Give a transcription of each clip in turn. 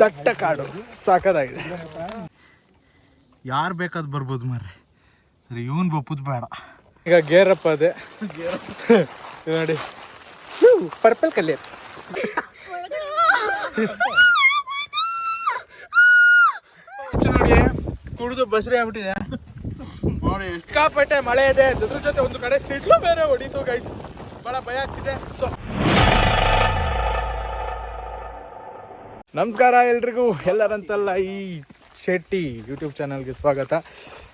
ದಟ್ಟ ಕಾಡು. ಸಾಕದಾಗಿದೆ. ಯಾರು ಬೇಕಾದ್ ಬರ್ಬೋದು ಮಾರ್ರೆ? ಇವನ್ ಬಪ್ಪುದು ಬೇಡ. ಈಗ ಗೇರಪ್ಪ ಅದೇ. ನೋಡಿ. Purple colour. ನೋಡಿ ಕುಡಿದು ಬಸ್ರಿ ಆಗ್ಬಿಟ್ಟಿದೆ. ನೋಡಿ ಸಿಕ್ಕಾಪಟ್ಟೆ ಮಳೆ ಇದೆ. ಅದ್ರ ಜೊತೆ ಒಂದು ಕಡೆ ಸಿಡ್ಲು ಬೇರೆ ಹೊಡೀತು ಗೈಸ್ ಬಹಳ ಭಯ ಆಗ್ತಿದೆ. ಸೊ ನಮಸ್ಕಾರ ಎಲ್ರಿಗೂ. ಎಲ್ಲರಂತಲ್ಲ ಈ ಶೆಟ್ಟಿ ಯೂಟ್ಯೂಬ್ ಚಾನಲ್ಗೆ ಸ್ವಾಗತ.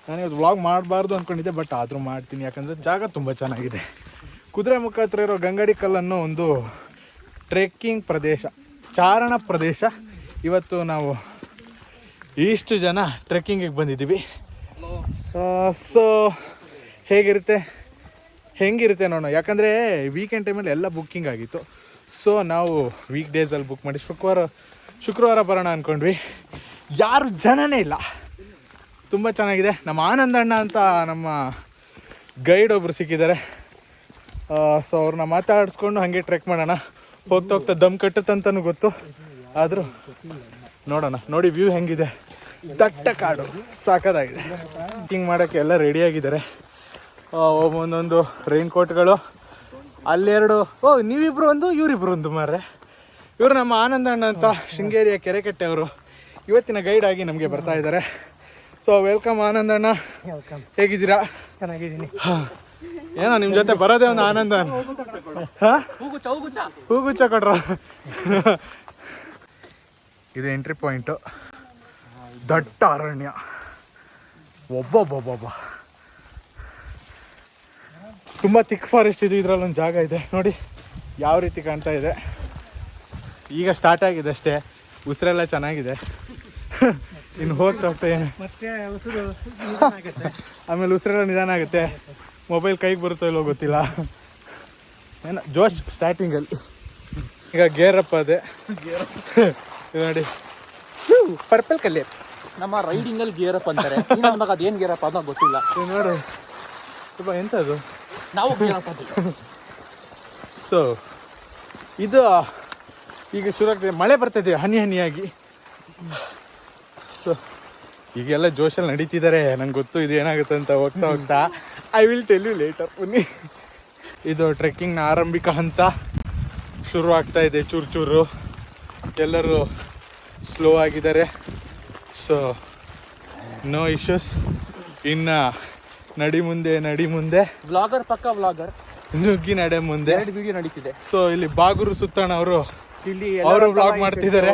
ನಾನು ಇವತ್ತು ವ್ಲಾಗ್ ಮಾಡಬಾರ್ದು ಅಂದ್ಕೊಂಡಿದ್ದೆ ಬಟ್ ಆದರೂ ಮಾಡ್ತೀನಿ. ಯಾಕಂದರೆ ಜಾಗ ತುಂಬ ಚೆನ್ನಾಗಿದೆ. ಕುದುರೆ ಮುಖ ಹತ್ರ ಇರೋ ಗಂಗಡಿ ಕಲ್ಲನ್ನು ಒಂದು ಟ್ರೆಕ್ಕಿಂಗ್ ಪ್ರದೇಶ, ಚಾರಣ ಪ್ರದೇಶ. ಇವತ್ತು ನಾವು ಇಷ್ಟು ಜನ ಟ್ರೆಕ್ಕಿಂಗಿಗೆ ಬಂದಿದ್ದೀವಿ. ಸೊ ಹೇಗಿರುತ್ತೆ? ಹೆಂಗಿರುತ್ತೆ ನೋಡೋಣ. ಯಾಕಂದರೆ ವೀಕೆಂಡ್ ಟೈಮಲ್ಲಿ ಎಲ್ಲ ಬುಕ್ಕಿಂಗ್ ಆಗಿತ್ತು. ಸೊ ನಾವು ವೀಕ್ ಡೇಸಲ್ಲಿ ಬುಕ್ ಮಾಡಿ. ಶುಕ್ರವಾರ ಶುಕ್ರವಾರ ಬರೋಣ ಅಂದ್ಕೊಂಡ್ವಿ ಯಾರು ಜನನೇ ಇಲ್ಲ. ತುಂಬ ಚೆನ್ನಾಗಿದೆ. ನಮ್ಮ ಆನಂದಣ್ಣ ಅಂತ ನಮ್ಮ ಗೈಡ್ ಒಬ್ಬರು ಸಿಕ್ಕಿದ್ದಾರೆ. ಸೊ ಅವ್ರನ್ನ ಮಾತಾಡಿಸ್ಕೊಂಡು ಹಾಗೆ ಟ್ರೆಕ್ ಮಾಡೋಣ. ಹೋಗ್ತಾ ಹೋಗ್ತಾ ದಮ್ ಕಟ್ಟುತ್ತಂತನೂ ಗೊತ್ತು. ಆದರೂ ನೋಡೋಣ. ನೋಡಿ ವ್ಯೂ ಹೆಂಗಿದೆ. ದಟ್ಟ ಕಾಡು. ಸಾಕದಾಗಿದೆ. ಹಿಂಗ್ ಮಾಡೋಕ್ಕೆ ಎಲ್ಲ ರೆಡಿಯಾಗಿದ್ದಾರೆ ಒಂದೊಂದು ರೈನ್ ಕೋಟ್ಗಳು ಅಲ್ಲೆರಡು ಓ, ನೀವಿಬ್ರು ಒಂದು, ಇವರಿಬ್ರು ಒಂದು ಮಾರ್ರೆ. ಇವರು ನಮ್ಮ ಆನಂದ ಅಣ್ಣ ಅಂತ ಶೃಂಗೇರಿಯ ಕೆರೆಕಟ್ಟೆ ಅವರು. ಇವತ್ತಿನ ಗೈಡ್ ಆಗಿ ನಮಗೆ ಬರ್ತಾ ಇದ್ದಾರೆ. ಸೊ ವೆಲ್ಕಮ್ ಆನಂದ ಅಣ್ಣ. ಹೇಗಿದ್ದೀರಾ? ಚೆನ್ನಾಗಿದ್ದೀನಿ. ಹಾ. ಏನೋ ನಿಮ್ಮ ಜೊತೆ ಬರೋದೇ ಒಂದು ಆನಂದ ಅಣ್ಣ. ಹೂಗುಚ್ಚ ಕೊಡ್ರ ಇದು ಎಂಟ್ರಿ ಪಾಯಿಂಟು ದಟ್ಟ ಅರಣ್ಯ. ಒಬ್ಬೊಬ್ಬೊಬ್ಬೊಬ್ಬ. ತುಂಬ ತಿಕ್ ಫಾರೆಸ್ಟ್ ಇದು ಇದರಲ್ಲಿ ಒಂದು ಜಾಗ ಇದೆ. ನೋಡಿ ಯಾವ ರೀತಿ ಕಾಣ್ತಾ ಇದೆ. ಈಗ ಸ್ಟಾರ್ಟ್ ಆಗಿದೆ ಅಷ್ಟೇ. ಉಸಿರೆಲ್ಲ ಚೆನ್ನಾಗಿದೆ. ಇನ್ನು ಹೋಗ್ತಾ ಹೋಗ್ತಾ ಏನು? ಮತ್ತೆ ಉಸಿರು ಆಮೇಲೆ ಉಸಿರೆಲ್ಲ ನಿಧಾನ ಆಗುತ್ತೆ. ಮೊಬೈಲ್ ಕೈಗೆ ಬರುತ್ತೋ ಇಲ್ಲೋ ಗೊತ್ತಿಲ್ಲ. ಏನ ಜೋಶ್ ಸ್ಟಾರ್ಟಿಂಗಲ್ಲಿ ಈಗ ಗೇರಪ್ಪ ಅದೇ ಇದು ನೋಡಿ. ಪರ್ಪಲ್ ಕಲ್ಲೆ. ನಮ್ಮ ರೈಡಿಂಗಲ್ಲಿ ಗೇರ್ ಅಪ್ ಅಂತಾರೆ. ನಮಗೆ ಅದೇನು ಗೇರ್ ಅಪ್ ಅನ್ನೋ ಗೊತ್ತಿಲ್ಲ. ನೋಡು. ತುಂಬ ಎಂಥದ್ದು ನಾವು ಗೇರ್ ಅಪ್ ಅಂತೀವಿ. ಸೊ ಇದು ಈಗ ಶುರು ಆಗ್ತದೆ ಮಳೆ ಬರ್ತದೆ ಹನಿ ಹನಿಯಾಗಿ. ಸೊ ಈಗೆಲ್ಲ ಜೋಶಲ್ಲಿ ನಡೀತಿದ್ದಾರೆ. ನಂಗೆ ಗೊತ್ತು ಇದು ಏನಾಗುತ್ತೆ ಅಂತ ಹೋಗ್ತಾ ಹೋಗ್ತಾ. I will tell you later ಬನ್ನಿ ಇದು ಟ್ರೆಕ್ಕಿಂಗ್ನ ಆರಂಭಿಕ ಹಂತ. ಶುರು ಆಗ್ತಾ ಇದೆ ಚೂರು ಚೂರು. ಎಲ್ಲರೂ ಸ್ಲೋ ಆಗಿದ್ದಾರೆ. ಸೊ ನೋ ಇಶ್ಯೂಸ್ ಇನ್ನು ನಡಿ ಮುಂದೆ ನಡಿ ಮುಂದೆ. ವ್ಲಾಗರ್ ಪಕ್ಕ ವ್ಲಾಗರ್ ನುಗ್ಗಿ ನಡೆ ಮುಂದೆ. ಎರಡು ವಿಡಿಯೋ ನಡೀತಿದೆ. ಸೊ ಇಲ್ಲಿ ಬಾಗೂರು ಸುತ್ತಣ್ಣ ಅವರು ಇಲ್ಲಿ ಅವರು ಬ್ಲಾಗ್ ಮಾಡ್ತಿದ್ದಾರೆ.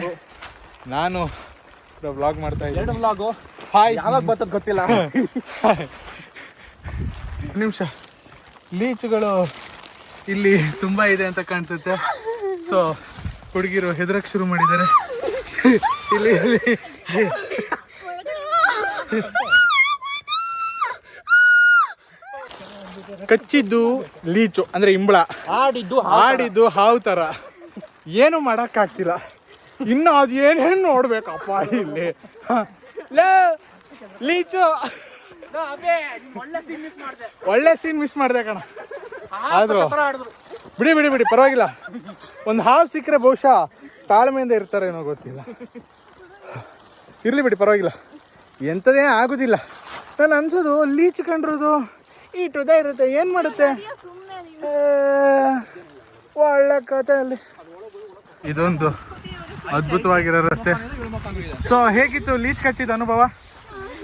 ನಾನು ಬ್ಲಾಗ್ ಮಾಡ್ತಾ ಇದ್ದೀನಿ. ಎರಡು ಬ್ಲಾಗ್ ಹಾಯ್ ಯಾವಾಗ ಬರ್ತದ ಗೊತ್ತಿಲ್ಲ. ನಿಮಿಷ. ಲೀಚುಗಳು ಇಲ್ಲಿ ತುಂಬಾ ಇದೆ ಅಂತ ಕಾಣಿಸುತ್ತೆ. ಸೊ ಹುಡುಗಿರು ಹೆದರಕ್ ಶುರು ಮಾಡಿದ್ದಾರೆ. ಇಲ್ಲಿ ಇಲ್ಲಿ. ಕಚ್ಚಿದ್ದು ಲೀಚು ಅಂದ್ರೆ ಇಂಬಳ. ಆಡಿದ್ದು ಆಡಿದ್ದು ಹಾವು ಥರ ಏನು ಮಾಡೋಕ್ಕಾಗ್ತಿಲ್ಲ. ಇನ್ನು ಅದು ಏನೇನು ನೋಡ್ಬೇಕಪ್ಪ ಇಲ್ಲಿ. ಲೇ ಲೀಚು. ಒಳ್ಳೆ ಸೀನ್ ಮಿಸ್ ಮಾಡಿದೆ ಕಣ. ಆದ್ರೂ. ಬಿಡಿ ಬಿಡಿ ಬಿಡಿ ಪರವಾಗಿಲ್ಲ. ಒಂದು ಹಾವು ಸಿಕ್ಕರೆ ಬಹುಶಃ ತಾಳ್ಮೆಯಿಂದ ಇರ್ತಾರೆ ಏನೋ ಗೊತ್ತಿಲ್ಲ. ಇರಲಿ ಬಿಡಿ ಪರವಾಗಿಲ್ಲ. ಎಂಥದೇ ಆಗೋದಿಲ್ಲ. ನಾನು ಅನ್ಸೋದು ಲೀಚ್ ಕಂಡ್ರದು ಇಟ್ಟುದೇ ಇರುತ್ತೆ ಏನು ಮಾಡುತ್ತೆ? ಒಳ್ಳೆ ಕತೆ ಅಲ್ಲಿ ಇದೊಂದು ಅದ್ಭುತವಾಗಿರೋ ರಸ್ತೆ. ಸೊ ಹೇಗಿತ್ತು ಲೀಚ್ ಕಚ್ಚಿದ ಅನುಭವ?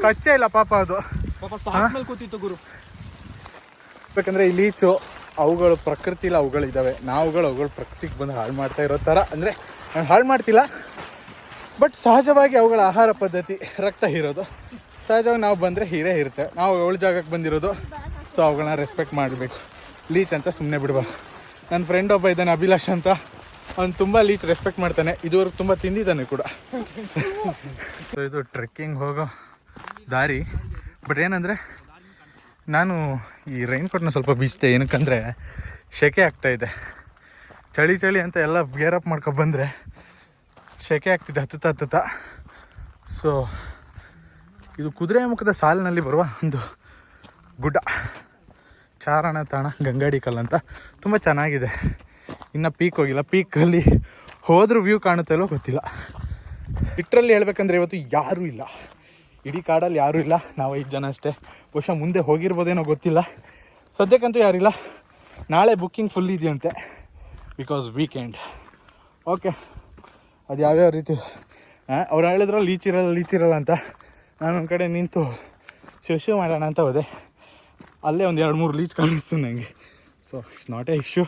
ಕಚ್ಚೇ ಇಲ್ಲ ಪಾಪ ಅದು. ಕೂತಿತ್ತು ಗುರು. ಯಾಕಂದ್ರೆ ಈ ಲೀಚು ಅವುಗಳು ಪ್ರಕೃತಿಲಿ ಅವುಗಳಿದ್ದಾವೆ ನಾವುಗಳು ಅವುಗಳು ಪ್ರಕೃತಿಗೆ ಬಂದು ಹಾಳು ಮಾಡ್ತಾ ಇರೋ ಥರ. ಅಂದರೆ ನಾನು ಹಾಳು ಮಾಡ್ತಿಲ್ಲ ಬಟ್ ಸಹಜವಾಗಿ ಅವುಗಳ ಆಹಾರ ಪದ್ಧತಿ ರಕ್ತ ಹೀರೋದು. ಸಹಜವಾಗಿ ನಾವು ಬಂದರೆ ಹೀರೇ ಇರುತ್ತೆ ನಾವು ಅವಳ ಜಾಗಕ್ಕೆ ಬಂದಿರೋದು ಸೊ ಅವುಗಳನ್ನ ರೆಸ್ಪೆಕ್ಟ್ ಮಾಡಬೇಕು. ಲೀಚ್ ಅಂತ ಸುಮ್ಮನೆ ಬಿಡಬಾರ್ದು. ನನ್ನ ಫ್ರೆಂಡ್ ಒಬ್ಬ ಇದ್ದಾನೆ ಅಭಿಲಾಷ್ ಅಂತ. ಅವ್ನು ತುಂಬ ಲೀಚ್ ರೆಸ್ಪೆಕ್ಟ್ ಮಾಡ್ತಾನೆ. ಇದುವರೆಗೂ ತುಂಬ ತಿಂದಿದ್ದಾನೆ ಕೂಡ. ಸೊ ಇದು ಟ್ರೆಕ್ಕಿಂಗ್ ಹೋಗೋ ದಾರಿ. ಬಟ್ ಏನಂದರೆ, ನಾನು ಈ ರೈನ್ ಕೋಟ್ನ ಸ್ವಲ್ಪ ಬೀಚ್ತೆ ಏನಕ್ಕಂದರೆ ಸೆಕೆ ಆಗ್ತಾಯಿದೆ ಚಳಿ ಚಳಿ ಅಂತ ಎಲ್ಲ ಗೇರಪ್ ಮಾಡ್ಕೊ ಬಂದರೆ ಸೆಕೆ ಆಗ್ತಿದೆ, ಹತ್ತುತ್ತಾ ಹತ್ತುತ್ತಾ. ಸೊ ಇದು ಕುದುರೆ ಮುಖದ ಸಾಲಿನಲ್ಲಿ ಬರುವ ಒಂದು ಗುಡ್ಡ. ಚಾರಣ, ತಾಣ, ಗಂಗಾಡಿ ಕಲ್ ಅಂತ. ತುಂಬ ಚೆನ್ನಾಗಿದೆ. ಇನ್ನು ಪೀಕ್ ಹೋಗಿಲ್ಲ. ಪೀಕಲ್ಲಿ ಹೋದರೂ ವ್ಯೂ ಕಾಣುತ್ತೆ ಕಾಣುತ್ತಲ್ಲೋ ಗೊತ್ತಿಲ್ಲ. ಬಿಟ್ರಲ್ಲಿ ಹೇಳ್ಬೇಕಂದ್ರೆ ಇವತ್ತು ಯಾರೂ ಇಲ್ಲ. ಇಡೀ ಕಾಡಲ್ಲಿ ಯಾರೂ ಇಲ್ಲ. ನಾವು ಐದು ಜನ ಅಷ್ಟೇ. ಬಹುಶಃ ಮುಂದೆ ಹೋಗಿರ್ಬೋದೇನೋ ಗೊತ್ತಿಲ್ಲ. ಸದ್ಯಕ್ಕಂತೂ ಯಾರಿಲ್ಲ ನಾಳೆ ಬುಕ್ಕಿಂಗ್ ಫುಲ್ ಇದೆಯಂತೆ. ಬಿಕಾಸ್ ವೀಕೆಂಡ್ ಓಕೆ ಅದು ಯಾವ್ಯಾವ ರೀತಿ? ಅವ್ರು ಹೇಳಿದ್ರು ಲೀಚ್ ಇರಲ್ಲ ಲೀಚ್ ಇರಲ್ಲ ಅಂತ. ನಾನು ಒಂದು ಕಡೆ ನಿಂತು ಶಿಶು ಮಾಡೋಣ ಅಂತ ಹೋದೆ. ಅಲ್ಲೇ ಒಂದು ಎರಡು ಮೂರು ಲೀಚ್ ಕಾಣಿಸ್ತು ನನಗೆ so it's not a issue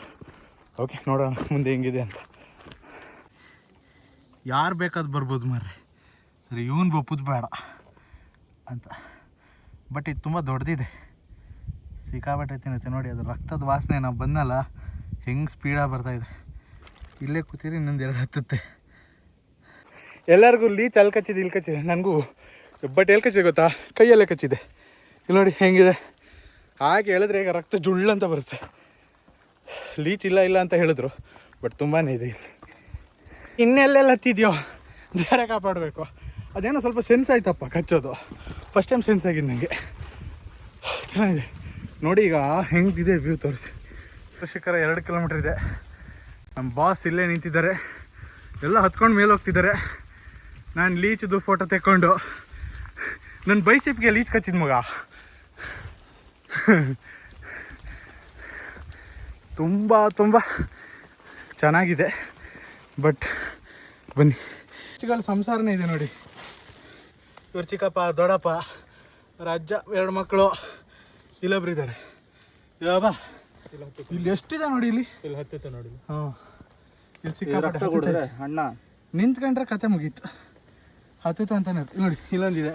okay, ನೋಡೋಣ ಮುಂದೆ ಹೆಂಗಿದೆ ಅಂತ. ಯಾರು ಬೇಕಾದ ಬರ್ಬೋದು ಮರ್ರಿ. ಸರಿ, ಇವನು ಬಪ್ಪುದು ಬೇಡ ಅಂತ. ಬಟ್ ಇದು ತುಂಬ ದೊಡ್ಡದಿದೆ ಸಿಕ್ಕಾಬಟ್ಟೆ ತಿನ್ನುತ್ತೆ ನೋಡಿ, ಅದು ರಕ್ತದ ವಾಸನೆ ನಾವು ಬಂದಲ್ಲ ಹೆಂಗೆ ಸ್ಪೀಡಾಗಿ ಬರ್ತಾಯಿದೆ ಇಲ್ಲೇ ಕೂತೀರಿ, ಇನ್ನೊಂದು ಎರಡು ಹತ್ತುತ್ತೆ. ಎಲ್ಲರಿಗೂ ಲೀಚ್ ಅಲ್ಲಿ ಕಚ್ಚಿದೆ, ಇಲ್ಲಿ ಕಚ್ಚಿದೆ. ನನಗೂ ಬಟ್ ಎಲ್ಲಿ ಕಚ್ಚಿದೆ ಗೊತ್ತಾ? ಕೈಯಲ್ಲೇ ಕಚ್ಚಿದೆ. ಇಲ್ಲಿ ನೋಡಿ, ಹೆಂಗಿದೆ? ಹಾಗೆ ಹೇಳಿದ್ರೆ ಈಗ ರಕ್ತ ಜುಳ್ಳಂತ ಬರುತ್ತೆ. ಲೀಚ್ ಇಲ್ಲ ಇಲ್ಲ ಅಂತ ಹೇಳಿದ್ರು ಬಟ್ ತುಂಬಾ ಇದೆ. ಇನ್ನೆಲ್ಲೆಲ್ಲ ಹತ್ತಿದ್ಯೋ? ಧೈರ್ಯ ಕಾಪಾಡಬೇಕು. ಅದೇನೋ ಸ್ವಲ್ಪ ಸೆನ್ಸ್ ಆಯ್ತಪ್ಪ ಕಚ್ಚೋದು. ಫಸ್ಟ್ ಟೈಮ್ ಸೆನ್ಸ್ ಆಗಿದೆ ನನಗೆ ಚೆನ್ನಾಗಿದೆ. ನೋಡಿ ಈಗ ಹೆಂಗಿದೆ ವ್ಯೂ ತೋರಿಸಿ. ಕೃಷಿಕರ ಎರಡು ಕಿಲೋಮೀಟ್ರ್ ಇದೆ. ನಮ್ಮ ಬಾಸ್ ಇಲ್ಲೇ ನಿಂತಿದ್ದಾರೆ. ಎಲ್ಲ ಹತ್ಕೊಂಡು ಮೇಲೆ ಹೋಗ್ತಿದ್ದಾರೆ. ನಾನು ಲೀಚ್ದು ಫೋಟೋ ತೆಕ್ಕೊಂಡು. ನನ್ನ ಬೈಸಿಪ್ಗೆ ಲೀಚ್ ಕಚ್ಚಿದ ಮಗ. ತುಂಬ ತುಂಬ ಚೆನ್ನಾಗಿದೆ. ಬಟ್ ಬನ್ನಿ. ಚಿಕ್ಕಲ್ಲಿ ಸಂಸಾರನೇ ಇದೆ ನೋಡಿ. ಇವ್ರ ಚಿಕ್ಕಪ್ಪ ದೊಡ್ಡಪ್ಪ ರಾಜ್ಯ ಅಜ್ಜ ಎರಡು ಮಕ್ಕಳು ಇಲ್ಲೊಬ್ರು ಇದ್ದಾರೆ ಯಾವ ಇಲ್ಲಿ ಎಷ್ಟಿದೆ ನೋಡಿ ಇಲ್ಲಿ? ಇಲ್ಲಿ ಹತ್ತಿತ್ತು ನೋಡಿ ಹಾಂ. ಇಲ್ಲಿ ಸಿಕ್ಕಾಪಟ್ಟೆ ಅಣ್ಣ. ನಿಂತ್ಕೊಂಡ್ರೆ ಕತೆ ಮುಗೀತು. ಹತ್ತಿತ್ತು ಅಂತ. ನೋಡಿ ಇಲ್ಲೊಂದಿದೆ.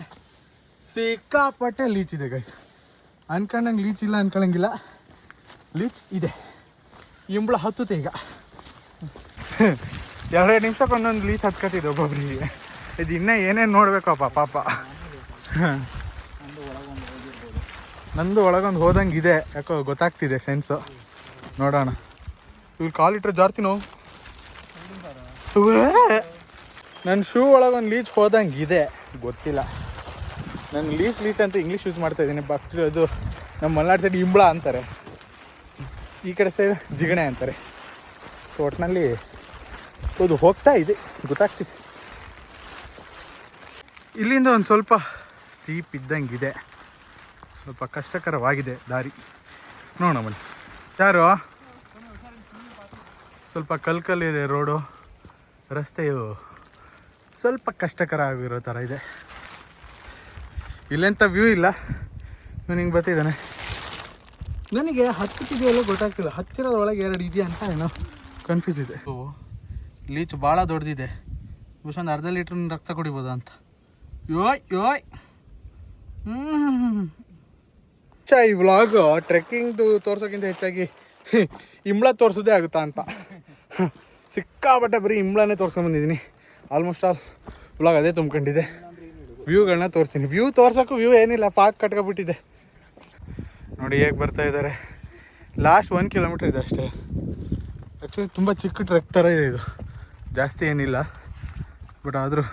ಸಿಕ್ಕಾಪಟ್ಟೆ ಲೀಚ್ ಇದೆ ಗೈಸ್ ಅನ್ಕೊಂಡಂಗೆ ಲೀಚ್ ಇಲ್ಲ ಅನ್ಕೊಳಂಗಿಲ್ಲ. ಲೀಚ್ ಇದೆ. ಇಂಬಳ ಹತ್ತುತ್ತೆ ಈಗ. ಎರಡೆರಡು ನಿಮಿಷಕ್ಕೆ ಒಂದೊಂದು ಲೀಚ್ ಹತ್ಕೊತಿದ್ದೆ ಒಬ್ಬೊಬ್ಬರಿಗೆ ಇದು ಇನ್ನೂ ಏನೇನು ನೋಡ್ಬೇಕಪ್ಪ, ಪಾಪ. ನಂದು ಒಳಗೊಂದು ಹೋದಂಗೆ ಇದೆ ಯಾಕೋ ಗೊತ್ತಾಗ್ತಿದೆ ಸೆನ್ಸು ನೋಡೋಣ. ಇವ್ರು ಕಾಲಿಟ್ರೆ ಜಾರ್ತಿನೋ ನನ್ನ ಶೂ ಒಳಗೊಂದು ಲೀಚ್ ಹೋದಂಗೆ ಇದೆ ಗೊತ್ತಿಲ್ಲ. ನಾನು ಲೀಚ್ ಲೀಚ್ ಅಂತ ಇಂಗ್ಲೀಷ್ ಯೂಸ್ ಮಾಡ್ತಾ ಇದ್ದೀನಿ. ಅದು ನಮ್ಮ ಮಲೆನಾಡು ಸೈಡ್ ಇಂಬಳ ಅಂತಾರೆ. ಈ ಕಡೆ ಸೈಡ್ ಜಿಗಣೆ ಅಂತಾರೆ. ಸೊ ಒಟ್ಟಿನಲ್ಲಿ ಅದು ಹೋಗ್ತಾ ಇದೆ, ಗೊತ್ತಾಗ್ತಿದೆ. ಇಲ್ಲಿಂದ ಒಂದು ಸ್ವಲ್ಪ ಸ್ಟೀಪ್ ಇದ್ದಂಗಿದೆ ಸ್ವಲ್ಪ ಕಷ್ಟಕರವಾಗಿದೆ ದಾರಿ. ನೋಡೋಣ ಬನ್ನಿ. ಯಾರು? ಸ್ವಲ್ಪ ಕಲ್ಕಲ್ಲಿದೆ ರೋಡು. ರಸ್ತೆಯು ಸ್ವಲ್ಪ ಕಷ್ಟಕರ ಆಗಿರೋ ಥರ ಇದೆ. ಇಲ್ಲೆಂಥ ವ್ಯೂ ಇಲ್ಲ. ಹಿಂಗೆ ಬರ್ತಿದ್ದಾನೆ. ನನಗೆ ಹತ್ತಿದೆಯಲ್ಲ ಗೊತ್ತಾಗ್ತಿಲ್ಲ. ಹತ್ತಿರದ ಒಳಗೆ ಎರಡು ಇದೆಯಾ ಅಂತ ಏನೋ ಕನ್ಫ್ಯೂಸ್ ಇದೆ. ಲೀಚ್ ಭಾಳ ದೊಡ್ಡದಿದೆ. ಬಹುಶಃ ಒಂದು ಅರ್ಧ ಲೀಟ್ರ್ ರಕ್ತ ಕುಡಿಬೋದಾ ಅಂತ. ಯೋಯ್ ಯೋಯ್. ಹ್ಞೂ ಈ ವ್ಲಾಗು ಟ್ರೆಕ್ಕಿಂಗ್ದು ತೋರ್ಸೋಕ್ಕಿಂತ ಹೆಚ್ಚಾಗಿ ಇಂಬ್ಳ ತೋರಿಸೋದೇ ಆಗುತ್ತಾ ಅಂತ. ಸಿಕ್ಕಾಪಟ್ಟೆ ಬರೀ ಇಂಬ್ಳನೇ ತೋರ್ಸ್ಕೊಂಬಂದಿದ್ದೀನಿ ಆಲ್ಮೋಸ್ಟ್ ಆಲ್ ವ್ಲಾಗ್ ಅದೇ ತುಂಬ್ಕೊಂಡಿದೆ. ವ್ಯೂಗಳನ್ನ ತೋರಿಸ್ತೀನಿ. ವ್ಯೂ ತೋರ್ಸೋಕ್ಕೂ ವ್ಯೂ ಏನಿಲ್ಲ ಫಾಕ್ ಕಟ್ಕೊಬಿಟ್ಟಿದೆ ನೋಡಿ ಹೇಗೆ ಬರ್ತಾ ಇದ್ದಾರೆ ಲಾಸ್ಟ್ ಒನ್ ಕಿಲೋಮೀಟ್ರ್ ಇದೆ ಅಷ್ಟೇ. ಆ್ಯಕ್ಚುಲಿ ತುಂಬ ಚಿಕ್ಕ ಟ್ರೆಕ್ ಥರ ಇದೆ ಇದು. ಜಾಸ್ತಿ ಏನಿಲ್ಲ. ಬಟ್ ಆದರೂ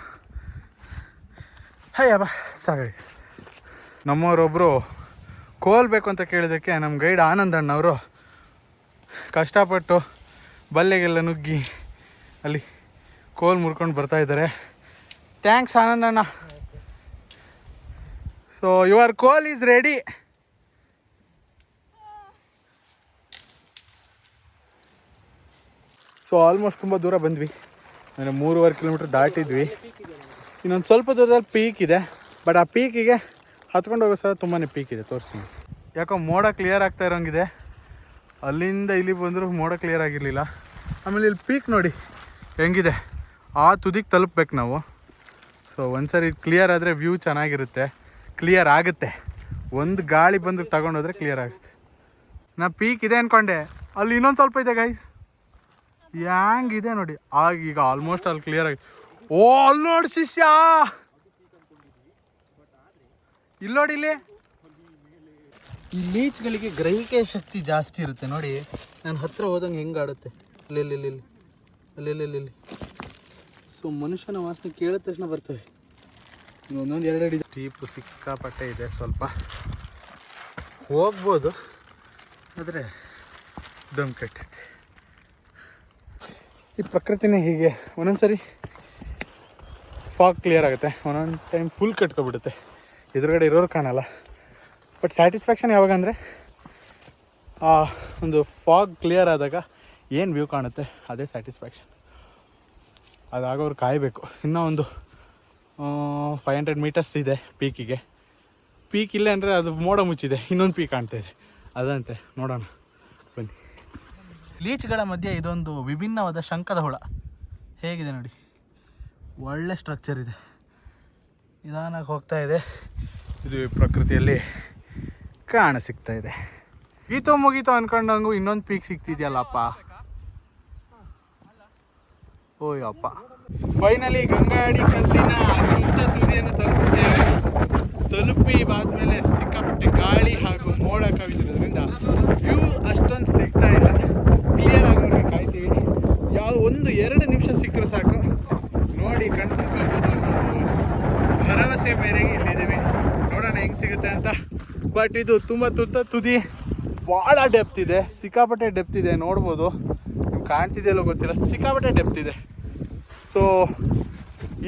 ಹಯ್ಯಬ್ಬ ಸಾಕಾಯ್ತು ನಮ್ಮವರೊಬ್ಬರು ಕೋಲ್ ಬೇಕು ಅಂತ ಕೇಳಿದ್ದಕ್ಕೆ ನಮ್ಮ ಗೈಡ್ ಆನಂದ್ ಅಣ್ಣವರು ಕಷ್ಟಪಟ್ಟು ಬಲ್ಲೆಗೆಲ್ಲ ನುಗ್ಗಿ ಅಲ್ಲಿ ಕೋಲ್ ಮುರ್ಕೊಂಡು ಬರ್ತಾ ಇದ್ದಾರೆ ಥ್ಯಾಂಕ್ಸ್ ಆನಂದ್ ಅಣ್ಣ. So your call is ready so almost ತುಂಬ ದೂರ ಬಂದ್ವಿ. ಅಂದರೆ ಮೂರುವರೆ ಕಿಲೋಮೀಟ್ರ್ ದಾಟಿದ್ವಿ. ಇನ್ನೊಂದು ಸ್ವಲ್ಪ ದೂರದಲ್ಲಿ ಪೀಕ್ ಇದೆ. ಬಟ್ ಆ ಪೀಕಿಗೆ ಹತ್ಕೊಂಡು ಹೋಗೋ ಸಹ ತುಂಬಾ ಪೀಕ್ ಇದೆ, ತೋರಿಸ್ತೀನಿ. ಯಾಕೋ ಮೋಡ ಕ್ಲಿಯರ್ ಆಗ್ತಾ ಇರೋಂಗಿದೆ. ಅಲ್ಲಿಂದ ಇಲ್ಲಿ ಬಂದರೂ ಮೋಡ ಕ್ಲಿಯರ್ ಆಗಿರಲಿಲ್ಲ. ಆಮೇಲೆ ಇಲ್ಲಿ ಪೀಕ್ ನೋಡಿ, ಹೆಂಗಿದೆ? ಆ ತುದಿಗೆ ತಲುಪ್ಬೇಕು ನಾವು. ಸೊ ಒಂದ್ಸರಿ ಕ್ಲಿಯರ್ ಆದರೆ ವ್ಯೂ ಚೆನ್ನಾಗಿರುತ್ತೆ. ಕ್ಲಿಯರ್ ಆಗುತ್ತೆ. ಒಂದು ಗಾಳಿ ಬಂದು ತಗೊಂಡೋದ್ರೆ ಕ್ಲಿಯರ್ ಆಗುತ್ತೆ. ನಾ ಪೀಕ್ ಇದೆ ಅಂದ್ಕೊಂಡೆ ಅಲ್ಲಿ ಇನ್ನೊಂದು ಸ್ವಲ್ಪ ಇದೆ ಗೈಸ್ ಹೆಂಗಿದೆ ನೋಡಿ. ಆಗ ಈಗ ಆಲ್ಮೋಸ್ಟ್ ಅಲ್ಲಿ ಕ್ಲಿಯರ್ ಆಗಿ ಓ, ಅಲ್ಲಿ ನೋಡಿ ಶಿಷ್ಯ. ಇಲ್ಲಿ ನೋಡಿ ಇಲ್ಲಿ. ಈ ಲೀಚ್ಗಳಿಗೆ ಗ್ರಹಿಕೆ ಶಕ್ತಿ ಜಾಸ್ತಿ ಇರುತ್ತೆ ನೋಡಿ. ನಾನು ಹತ್ರ ಹೋದಂಗೆ ಹೆಂಗೆ ಆಡುತ್ತೆ? ಅಲ್ಲಿ ಇಲ್ಲಿ ಅಲ್ಲಿ ಸೊ ಮನುಷ್ಯನ ವಾಸನೆ ಕೇಳಿದ ತಕ್ಷಣ ಬರ್ತವೆ. ಒಂದೊಂದು ಎರಡು ಸ್ಟೀಪು ಸಿಕ್ಕಾಪಟ್ಟೆ ಇದೆ ಸ್ವಲ್ಪ. ಹೋಗ್ಬೋದು, ಆದರೆ ದಮ್ ಕಟ್ಟೈತೆ. ಈ ಪ್ರಕೃತಿನೇ ಹೀಗೆ. ಒಂದೊಂದ್ಸರಿ ಫಾಗ್ ಕ್ಲಿಯರ್ ಆಗುತ್ತೆ. ಒಂದೊಂದು ಟೈಮ್ ಫುಲ್ ಕಟ್ಕೊಬಿಡುತ್ತೆ. ಎದುರುಗಡೆ ಇರೋರು ಕಾಣಲ್ಲ. ಬಟ್ ಸ್ಯಾಟಿಸ್ಫ್ಯಾಕ್ಷನ್ ಯಾವಾಗ ಅಂದರೆ ಆ ಒಂದು ಫಾಗ್ ಕ್ಲಿಯರ್ ಆದಾಗ ಏನು ವ್ಯೂ ಕಾಣುತ್ತೆ? ಅದೇ ಸ್ಯಾಟಿಸ್ಫ್ಯಾಕ್ಷನ್ ಅದಾಗೋರು ಕಾಯಬೇಕು. ಇನ್ನೂ ಒಂದು ಫೈವ್ ಹಂಡ್ರೆಡ್ ಮೀಟರ್ಸ್ ಇದೆ ಪೀಕಿಗೆ ಪೀಕ್ ಇಲ್ಲ ಅಂದರೆ ಅದು ಮೋಡ ಮುಚ್ಚಿದೆ. ಇನ್ನೊಂದು ಪೀಕ್ ಕಾಣ್ತಾ ಇದೆ. ಅದಂತೆ. ನೋಡೋಣ. ಲೀಚ್ಗಳ ಮಧ್ಯೆ ಇದೊಂದು ವಿಭಿನ್ನವಾದ ಶಂಕದ ಹುಳ. ಹೇಗಿದೆ ನೋಡಿ? ಒಳ್ಳೆ ಸ್ಟ್ರಕ್ಚರ್ ಇದೆ. ನಿಧಾನಕ್ಕೆ ಹೋಗ್ತಾ ಇದೆ. ಇದು ಪ್ರಕೃತಿಯಲ್ಲಿ ಕಾಣ ಸಿಗ್ತಾ ಇದೆ. ಗೀತೋ ಮುಗೀತು ಅನ್ಕೊಂಡಂಗು ಇನ್ನೊಂದು ಪೀಕ್ ಸಿಗ್ತಿದ್ಯಲ್ಲಪ್ಪ. ಓಯಪ್ಪ. ಫೈನಲಿ ಗಂಗಾಡಿ ಕಲ್ಲಿನ ಅತ್ಯುತ್ತ ತುದಿಯನ್ನು ತಲುಪಿದ್ದೇವೆ ತಲುಪಿ ಬಾದ್ಮೇಲೆ ಸಿಕ್ಕಾಪಟ್ಟೆ ಗಾಳಿ ಹಾಗೂ ಮೋಡ ಕವಿದಿರೋದ್ರಿಂದ ವ್ಯೂ ಅಷ್ಟೊಂದು ಸಿಗ್ತಾ ಇಲ್ಲ ಕ್ಲಿಯರ್ ಆಗೋರಿಗೆ ಕಾಯ್ತೀವಿ ಯಾವ ಒಂದು ಎರಡು ನಿಮಿಷ ಸಿಕ್ಕರೂ ಸಾಕು ನೋಡಿ ಕಣ್ ತುಂಬ್ಕೊಳ್ಬೋದು ಅನ್ನೋದು ಭರವಸೆ ಮೇರೆಗೆ ಇಲ್ಲಿದ್ದೀವಿ ನೋಡೋಣ ಹೆಂಗೆ ಸಿಗುತ್ತೆ ಅಂತ ಬಟ್ ಇದು ತುಂಬ ತುತ್ತ ತುದಿ. ಭಾಳ ಡೆಪ್ತ್ ಇದೆ. ಸಿಕ್ಕಾಪಟ್ಟೆ ಡೆಪ್ತ್ ಇದೆ. ನೋಡ್ಬೋದು. ನಿಮ್ಗೆ ಕಾಣ್ತಿದೆಯಲ್ಲೋ ಗೊತ್ತಿಲ್ಲ. ಸಿಕ್ಕಾಪಟ್ಟೆ ಡೆಪ್ತ್ ಇದೆ. ಸೊ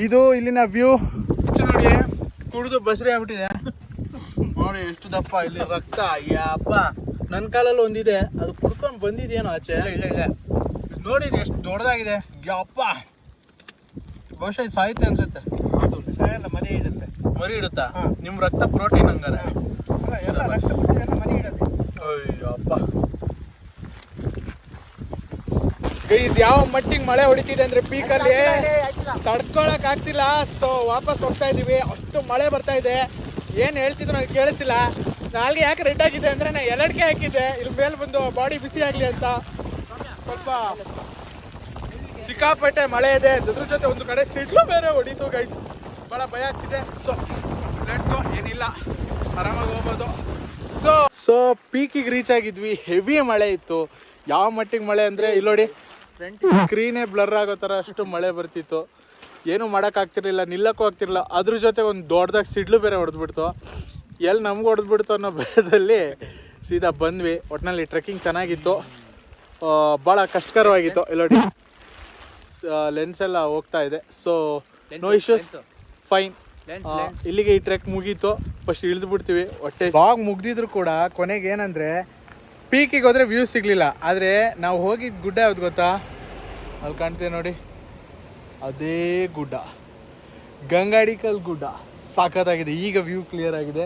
ಇದು ಇಲ್ಲಿನ ವ್ಯೂ ನೋಡಿ ಕುಡಿದು ಬಸರಿ ಆಗ್ಬಿಟ್ಟಿದೆ. ನೋಡಿ ಎಷ್ಟು ದಪ್ಪ. ಇಲ್ಲಿ ರಕ್ತ. ಅಯ್ಯಪ್ಪ ನನ್ನ ಕಾಲಲ್ಲಿ ಒಂದಿದೆ. ಅದು ಕುಡ್ಕೊಂಡು ಬಂದಿದೆಯೇನೋ ಆಚೆ? ಇಲ್ಲ ಇಲ್ಲ ನೋಡಿ ಇದು ಎಷ್ಟು ದೊಡ್ಡದಾಗಿದೆ. ಯಪ್ಪ. ಬಹುಶಃ ಇದು ಸಾಯುತ್ತೆ ಅನ್ಸುತ್ತೆ. ಮರಿ ಇಡುತ್ತೆ. ಮರಿ ಇಡುತ್ತಾ? ನಿಮ್ಮ ರಕ್ತ ಪ್ರೋಟೀನ್ ಹಂಗಾರೆ. ಎಲ್ಲ ರಕ್ತ ಎಲ್ಲ ಮನೆ ಗೈಸ್ ಯಾವ ಮಟ್ಟಿಗೆ ಮಳೆ ಹೊಡಿತಿದೆ ಅಂದ್ರೆ ಪೀಕಲ್ಲಿ? ತಡ್ಕೊಳಕ್ ಆಗ್ತಿಲ್ಲ. ಸೊ ವಾಪಸ್ ಹೋಗ್ತಾ ಇದೀವಿ. ಅಷ್ಟು ಮಳೆ ಬರ್ತಾ ಇದೆ. ಏನ್ ಹೇಳ್ತಿದ್ರು ನನಗೆ ಕೇಳಿಸ್ತಿಲ್ಲ. ನಾಲ್ಗೆ ಯಾಕೆ ರೆಡ್ ಆಗಿದೆ ಅಂದ್ರೆ ನಾನು ಎಲ್ಲಡಿಕೆ ಹಾಕಿದ್ದೆ. ಇಲ್ಲಿ ಮೇಲೆ ಬಂದು ಬಾಡಿ ಬಿಸಿ ಆಗ್ಲಿ ಅಂತ. ಸ್ವಲ್ಪ ಸಿಕ್ಕಾಪಟ್ಟೆ ಮಳೆ ಇದೆ. ಅದ್ರ ಜೊತೆ ಒಂದು ಕಡೆ ಸಿಡ್ಲು ಬೇರೆ ಹೊಡೀತು ಗೈಸ್ ಭಾಳ ಭಯ ಆಗ್ತಿದೆ. ಸೊ ಲೆಟ್ಸ್ ಗೋ ಏನಿಲ್ಲ. ಆರಾಮಾಗಿ ಹೋಗ್ಬೋದು. ಸೊ ಸೊ ಪೀಕಿಗೆ ರೀಚ್ ಆಗಿದ್ವಿ. ಹೆವಿ ಮಳೆ ಇತ್ತು. ಯಾವ ಮಟ್ಟಿಗೆ ಮಳೆ ಅಂದರೆ ಇಲ್ಲಿ ನೋಡಿ ಫ್ರಂಟ್ ಸ್ಕ್ರೀನೇ ಬ್ಲರ್ ಆಗೋ ಥರ ಅಷ್ಟು ಮಳೆ ಬರ್ತಿತ್ತು. ಏನೂ ಮಾಡೋಕ್ಕಾಗ್ತಿರ್ಲಿಲ್ಲ ನಿಲ್ಲಕ್ಕೂ ಆಗ್ತಿರ್ಲಿಲ್ಲ. ಅದ್ರ ಜೊತೆ ಒಂದು ದೊಡ್ಡದಾಗಿ ಸಿಡ್ಲು ಬೇರೆ ಹೊಡೆದ್ಬಿಡ್ತು. ಎಲ್ಲಿ ನಮ್ಗೆ ಹೊಡೆದ್ಬಿಡ್ತು ಅನ್ನೋ ಭಯದಲ್ಲಿ ಸೀದಾ ಬಂದ್ವಿ. ಒಟ್ಟಿನಲ್ಲಿ ಟ್ರೆಕ್ಕಿಂಗ್ ಚೆನ್ನಾಗಿತ್ತು. ಭಾಳ ಕಷ್ಟಕರವಾಗಿತ್ತು. ಇಲ್ಲಿ ನೋಡಿ ಲೆನ್ಸ್ ಎಲ್ಲ ಹೋಗ್ತಾ ಇದೆ. ಸೊ ನೋ ಇಶ್ಯೂಸ್ ಫೈನ್ ಇಲ್ಲಿಗೆ ಈ ಟ್ರೆಕ್ ಮುಗೀತು. ಫಸ್ಟ್ ಇಳಿದು ಬಿಡ್ತೀವಿ ಹೊಟ್ಟೆ ಬಾಗ್ ಮುಗ್ದಿದ್ರು ಕೂಡ ಕೊನೆಗೆ ಏನಂದ್ರೆ ಪೀಕಿಗೆ ಹೋದ್ರೆ ವ್ಯೂ ಸಿಗ್ಲಿಲ್ಲ. ಆದ್ರೆ ನಾವು ಹೋಗಿದ್ ಗುಡ್ಡ ಯಾವ್ದು ಗೊತ್ತಾ? ಅಲ್ಲಿ ಕಾಣ್ತೀವಿ ನೋಡಿ. ಅದೇ ಗುಡ್ಡ. ಗಂಗಾಡಿಕಲ್ ಗುಡ್ಡ. ಸಾಕತ್ತಾಗಿದೆ ಈಗ ವ್ಯೂ ಕ್ಲಿಯರ್ ಆಗಿದೆ.